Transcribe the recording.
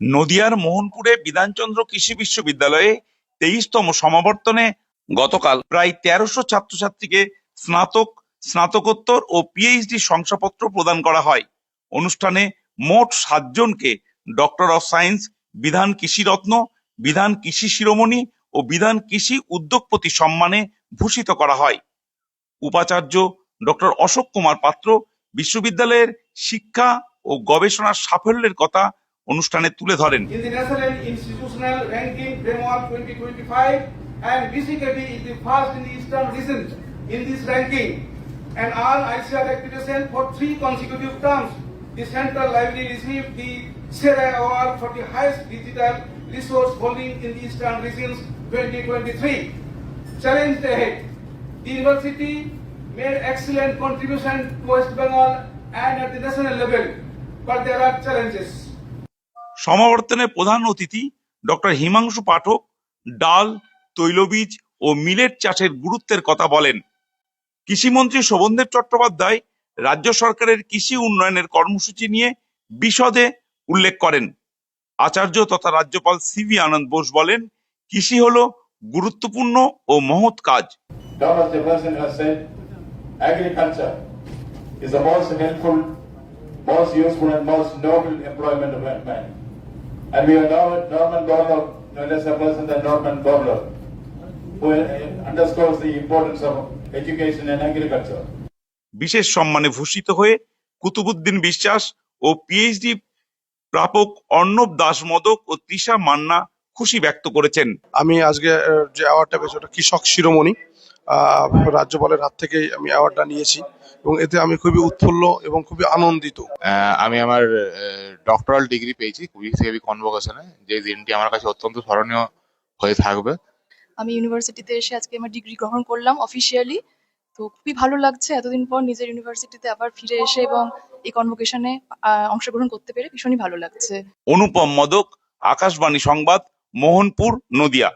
নদিয়ার মোহনপুরে বিধানচন্দ্র কৃষি বিশ্ববিদ্যালয়ে তেইশতম সমাবর্তনে গতকাল প্রায় তেরোশো ছাত্রছাত্রীকে স্নাতক, স্নাতকোত্তর ও পিএইচডি শংসাপত্র প্রদান করা হয়। অনুষ্ঠানে মোট সাতজনকে ডক্টর অফ সায়েন্স, বিধান কৃষি রত্ন, বিধান কৃষি শিরোমণি ও বিধান কৃষি উদ্যোগপতি সম্মানে ভূষিত করা হয়। উপাচার্য ডক্টর অশোক কুমার পাত্র বিশ্ববিদ্যালয়ের শিক্ষা ও গবেষণার সাফল্যের কথা অনুষ্ঠানে তুলে ধরেন in the National Institutional Ranking Framework 2025 and BCKT is the first in the Eastern region in this ranking and all ICR accreditation for three consecutive terms. The Central Library received the SERA Award for the highest digital resource holding in the Eastern regions 2023. Challenged ahead, the university made excellent contribution to West Bengal and at the national level, but there are challenges. সমাবর্তনে প্রধান অতিথি doctor Himanshu পাঠক ডাল তৈলবীজ ও millet চাষের গুরুত্বের কথা বলেন। কৃষিমন্ত্রী শোভনদেব চট্টোপাধ্যায় রাজ্য সরকারের কৃষি উন্নয়নের কর্মসূচি নিয়ে বিশদে উল্লেখ করেন। আচার্য তথা রাজ্যপাল সিভি আনন্দ বোস বলেন কৃষি হল গুরুত্বপূর্ণ ও মহৎ কাজ। Most helpful, most useful, and most noble employment of. And we have Norman, Norman Borlaug, no less a person than Norman Borlaug, who uh, underscores the importance of education and agriculture. বিশেষ সম্মানে ভূষিত হয়ে কুতুবুদ্দিন বিশ্বাস ও PhD প্রাপক অর্ণব দাস মদক ও তৃষা মান্না খুশি ব্যক্ত করেছেন আমি আজকে যে অ্যাওয়ার্ডটা পেয়েছি ওটা কৃষক শিরোমণি রাজ্যপালের হাত থেকেই আমি অ্যাওয়ার্ডটা নিয়েছি এবং এতে আমি খুবই উৎফুল্ল এবং খুবই আনন্দিত। আমি আমার ডক্টরাল ডিগ্রি পেয়েছি কুড়ি সিএবি কনভোকেশনে যে দিনটি আমার কাছে অত্যন্ত স্মরণীয় হয়ে থাকবে। আমি ইউনিভার্সিটিতে এসে আজকে আমার ডিগ্রি গ্রহণ করলাম অফিসিয়ালি তো খুবই ভালো লাগছে এতদিন পর নিজের ইউনিভার্সিটিতে আবার ফিরে এসে এবং এই কনভোকেশনে অংশগ্রহণ করতে পেরে ভীষণই ভালো লাগছে। অনুপম মদক আকাশবাণী সংবাদ মোহনপুর নদিয়া।